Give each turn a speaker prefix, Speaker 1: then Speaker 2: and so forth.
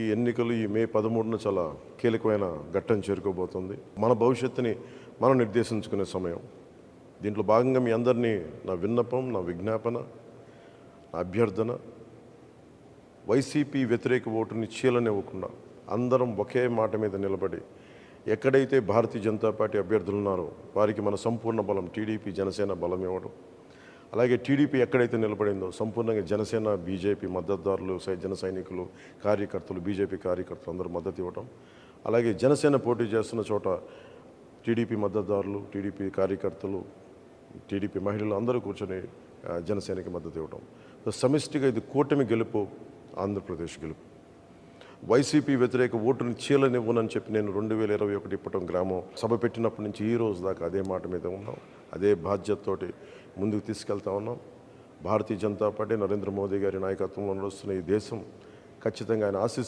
Speaker 1: ఈ ఎన్నికలు ఈ మే పదమూడున చాలా కీలకమైన ఘట్టం చేరుకోబోతుంది. మన భవిష్యత్తుని మనం నిర్దేశించుకునే సమయం. దీంట్లో భాగంగా మీ అందరినీ నా విన్నపం నా విజ్ఞాపన నా అభ్యర్థన వైసీపీ వ్యతిరేక ఓటుని చీలనివ్వకుండా అందరం ఒకే మాట మీద నిలబడి ఎక్కడైతే భారతీయ జనతా పార్టీ అభ్యర్థులు ఉన్నారో వారికి మన సంపూర్ణ బలం టీడీపీ జనసేన బలం ఇవ్వడం. అలాగే టీడీపీ ఎక్కడైతే నిలబడిందో సంపూర్ణంగా జనసేన బీజేపీ మద్దతుదారులు సై- జన సైనికులు కార్యకర్తలు బీజేపీ కార్యకర్తలు అందరూ మద్దతు ఇవ్వటం. అలాగే జనసేన పోటీ చేస్తున్న చోట టీడీపీ మద్దతుదారులు టీడీపీ కార్యకర్తలు టీడీపీ మహిళలు అందరూ కూర్చొని జనసేనకి మద్దతు ఇవ్వటం. సమిష్టిగా ఇది కూటమి గెలుపు ఆంధ్రప్రదేశ్ గెలుపు. వైసీపీ వ్యతిరేక ఓటుని చీలనివ్వనని చెప్పి నేను రెండు వేల ఇరవై ఒకటి ఇప్పటం గ్రామం సభ పెట్టినప్పటి నుంచి ఈ రోజు దాకా అదే మాట మీద ఉన్నాం. అదే బాధ్యతతోటి ముందుకు తీసుకెళ్తా ఉన్నాం. భారతీయ జనతా పార్టీ నరేంద్ర మోదీ గారి నాయకత్వంలో నడుస్తున్న ఈ దేశం ఖచ్చితంగా ఆయన ఆశీస్సు